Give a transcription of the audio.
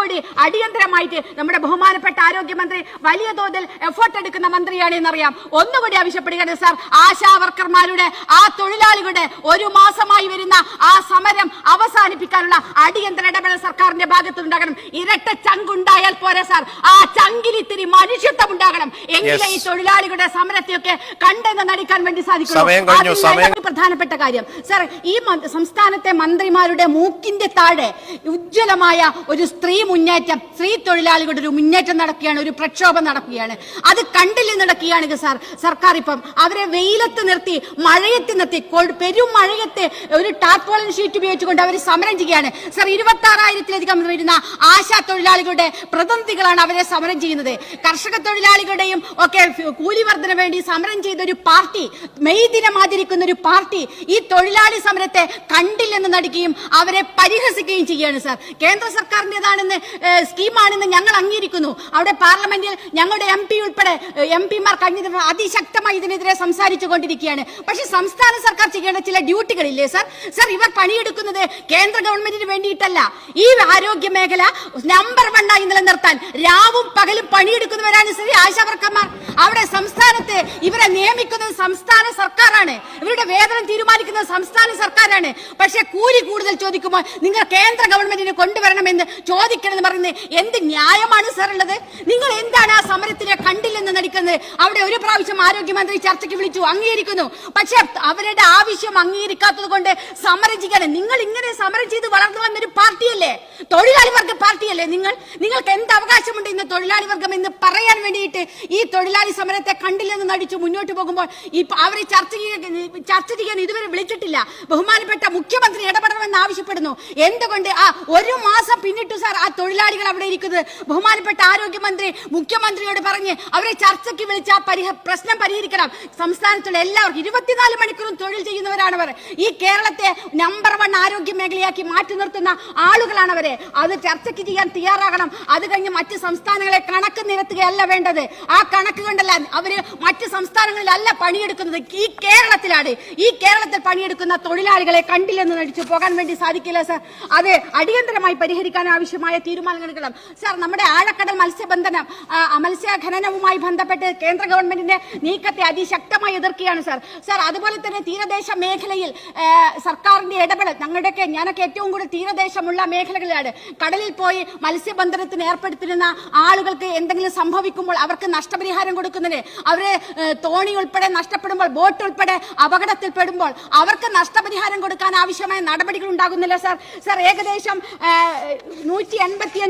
ഒന്നുകൂടി അടിയന്തരമായിട്ട് നമ്മുടെ ബഹുമാനപ്പെട്ട ആരോഗ്യമന്ത്രി വലിയ തോതിൽ എഫേർട്ട് എടുക്കുന്ന മന്ത്രിയാണ് എന്നറിയാം. ഒന്നുകൂടി ആവശ്യപ്പെടുകയാണ് സാർ. ആശാ വർക്കർമാരുടെ ആ തൊഴിലാളികളുടെ ഒരു മാസമായി വരുന്ന ആ സമരം അവസാനിപ്പിക്കാനുള്ള അടിയന്തര ഇടപെടൽ സർക്കാരിന്റെ ഭാഗത്തുണ്ടാകണം ഇരട്ട ചങ്കുണ്ടായാൽ പോരെ സാർ. ആ ചങ്കിൽ ഇത്തിരി മനുഷ്യത്വം ഉണ്ടാകണം എങ്കിലേ ഈ. തൊഴിലാളികളുടെ സമരത്തെയൊക്കെ കണ്ടെന്ന് നടിക്കാൻ വേണ്ടി സാധിക്കുള്ളൂ ഏറ്റവും പ്രധാനപ്പെട്ട കാര്യം. സാർ ഈ സംസ്ഥാനത്തെ മന്ത്രിമാരുടെ മൂക്കിന്റെ താഴെ ഉജ്ജ്വലമായ ഒരു സ്ത്രീ മുന്നേറ്റം സ്ത്രീ തൊഴിലാളികളുടെ ഒരു മുന്നേറ്റം നടക്കുകയാണ് ഒരു പ്രക്ഷോഭം നടക്കുകയാണ്. അത് കണ്ടില്ല നടക്കുകയാണ് സാർ സർക്കാർ ഇപ്പം അവരെ വെയിലത്ത് നിർത്തി മഴയത്ത് നിർത്തി പെരും മഴയത്തെ ഒരു ടാർപോളിൻ ഷീറ്റ് ഉപയോഗിച്ചുകൊണ്ട് അവർ സമരം ചെയ്യുകയാണ്. സർ ഇരുപത്തി ആറായിരത്തിലധികം വരുന്ന ആശാ തൊഴിലാളികളുടെ പ്രതിനിധികളാണ് അവരെ സമരം ചെയ്യുന്നത്. കർഷക തൊഴിലാളികളുടെയും ഒക്കെ കൂലി വർധന വേണ്ടി സമരം ചെയ്ത ഒരു പാർട്ടി മെയ് ദിനം ആചരിക്കുന്ന ഒരു പാർട്ടി ഈ തൊഴിലാളി സമരത്തെ കണ്ടില്ലെന്ന് നടിക്കുകയും അവരെ പരിഹസിക്കുകയും ചെയ്യുകയാണ് സർ. കേന്ദ്ര സർക്കാരിന്റെതാണെന്ന് സ്കീമാണെന്ന് ഞങ്ങൾ അംഗീകരിക്കുന്നു. അവിടെ പാർലമെന്റിൽ ഞങ്ങളുടെ എം പി ഉൾപ്പെടെ എം പിമാർ കഴിഞ്ഞ അതിശക്തമായി ഇതിനെതിരെ സംസാരിച്ചു കൊണ്ടിരിക്കുകയാണ് പക്ഷെ സംസ്ഥാന സർക്കാർ ചെയ്യേണ്ട ചില ഡ്യൂട്ടികളില്ലേ സർ? സർ ഇവർ പണിയെടുക്കുന്നത് കേന്ദ്ര ഗവൺമെന്റിന് വേണ്ടിയിട്ടല്ല. ഈ ആരോഗ്യ മേഖല നമ്പർ വണ്ണായി നിലനിർത്താൻ രാവും പകലും പണിയെടുക്കുന്നവരാണ് ശ്രീ ആശാവർക്കന്മാർ അവിടെ സംസ്ഥാനത്ത് ഇവരെ നിയമിക്കുന്നത് സംസ്ഥാന സർക്കാരാണ്. ഇവരുടെ വേതനം തീരുമാനിക്കുന്നത് സംസ്ഥാന സർക്കാരാണ്. പക്ഷെ കൂലി കൂടുതൽ ചോദിക്കുമ്പോൾ നിങ്ങൾ കേന്ദ്ര ഗവൺമെന്റിനെ കൊണ്ടുവരണമെന്ന് ചോദിക്കണമെന്ന് പറയുന്നത് എന്ത് ന്യായമാണ് സാർ ഉള്ളത്? നിങ്ങൾ എന്താണ് ആ സമരത്തിനെ കണ്ടില്ലെന്ന് നടിക്കുന്നത്? അവിടെ ഒരു പ്രാവശ്യം ആരോഗ്യമന്ത്രി ചർച്ചയ്ക്ക് വിളിച്ചു അംഗീകരിക്കുന്നു. പക്ഷെ അവരുടെ ആവശ്യം അംഗീകരിക്കാത്തത് കൊണ്ട് സമരം നിങ്ങൾ ഇങ്ങനെ സമരം ചെയ്ത് വളർന്നു വന്നൊരു പാർട്ടിയല്ലേ? തൊഴിലാളി വർഗ പാർട്ടിയല്ലേ നിങ്ങൾ? നിങ്ങൾക്ക് എന്ത് അവകാശമുണ്ട് ഇന്ന് തൊഴിലാളി വർഗം എന്ന് പറയാൻ വേണ്ടിയിട്ട് ഈ തൊഴിലാളി സമരത്തെ കണ്ടില്ലെന്ന് നടിച്ചു മുന്നോട്ട് പോകുമ്പോൾ ഈ അവരെ ചർച്ച ചർച്ച ചെയ്യാൻ ഇതുവരെ വിളിച്ചിട്ടില്ല. ബഹുമാനപ്പെട്ട മുഖ്യമന്ത്രി ഇടപെടണമെന്ന് ആവശ്യപ്പെടുന്നു. എന്തുകൊണ്ട് ആ ഒരു മാസം പിന്നിട്ടു സാർ ആ തൊഴിലാളികൾ അവിടെ ഇരിക്കുന്നത്? ബഹുമാനപ്പെട്ട ആരോഗ്യമന്ത്രി മുഖ്യമന്ത്രിയോട് പറഞ്ഞ് അവരെ ചർച്ചയ്ക്ക് വിളിച്ച് ആ പരിഹ പ്രശ്നം പരിഹരിക്കണം. സംസ്ഥാനത്തുള്ള എല്ലാവർക്കും ഇരുപത്തിനാല് മണിക്കൂറും തൊഴിൽ ചെയ്യുന്നവരാണ് അവർ. ഈ കേരളത്തെ നമ്പർ വൺ ആരോഗ്യ മേഖലയാക്കി മാറ്റി നിർത്തുന്ന ആളുകളാണ് അവരെ അത് ചർച്ചയ്ക്ക് ചെയ്യാൻ തയ്യാറാകണം. അത് കഴിഞ്ഞ് മറ്റ് സംസ്ഥാനങ്ങളെ കണക്ക് നിരത്തുകയല്ല വേണ്ടത്. ആ കണക്ക് കണ്ടല്ല അവർ മറ്റ് സംസ്ഥാനങ്ങളിലല്ല പണിയെടുക്കുന്നത്. ഈ കേരളത്തിലാണ്. ഈ കേരളത്തിൽ പണിയെടുക്കുന്ന തൊഴിലാളികളെ കണ്ടില്ലെന്ന് നടിച്ചു പോകാൻ വേണ്ടി സാധിക്കില്ല സർ. അത് അടിയന്തരമായി പരിഹരിക്കാൻ ആവശ്യമായ തീരുമാനങ്ങൾ എടുക്കണം സർ നമ്മുടെ ആഴക്കടൽ മത്സ്യബന്ധനം മത്സ്യഖനനവുമായി ബന്ധപ്പെട്ട് കേന്ദ്ര ഗവൺമെന്റിന്റെ നീക്കത്തെ അതിശക്തമായി എതിർക്കുകയാണ് സർ. സർ അതുപോലെ തന്നെ തീരദേശ മേഖലയിൽ സർക്കാരിന്റെ ഇടപെടൽ ഞങ്ങളുടെയൊക്കെ ഞാനൊക്കെ ഏറ്റവും കൂടുതൽ തീരദേശമുള്ള മേഖലകളിലാണ്. കടലിൽ പോയി മത്സ്യബന്ധനത്തിന് ഏർപ്പെടുത്തിരുന്ന ആളുകൾക്ക് എന്തെങ്കിലും സംഭവിക്കുമ്പോൾ അവർക്ക് നഷ്ടപരിഹാരം കൊടുക്കുന്നതിന് അവരെ തോണി ഉൾപ്പെടെ നഷ്ടപ്പെടുമ്പോൾ ബോട്ട് ഉൾപ്പെടെ അപകടത്തിൽപ്പെടുമ്പോൾ അവർക്ക് നഷ്ടപരിഹാരം കൊടുക്കാൻ ആവശ്യമായ നടപടികൾ ഉണ്ടാകുന്നില്ല സർ. സർ ഏകദേശം നൂറ്റി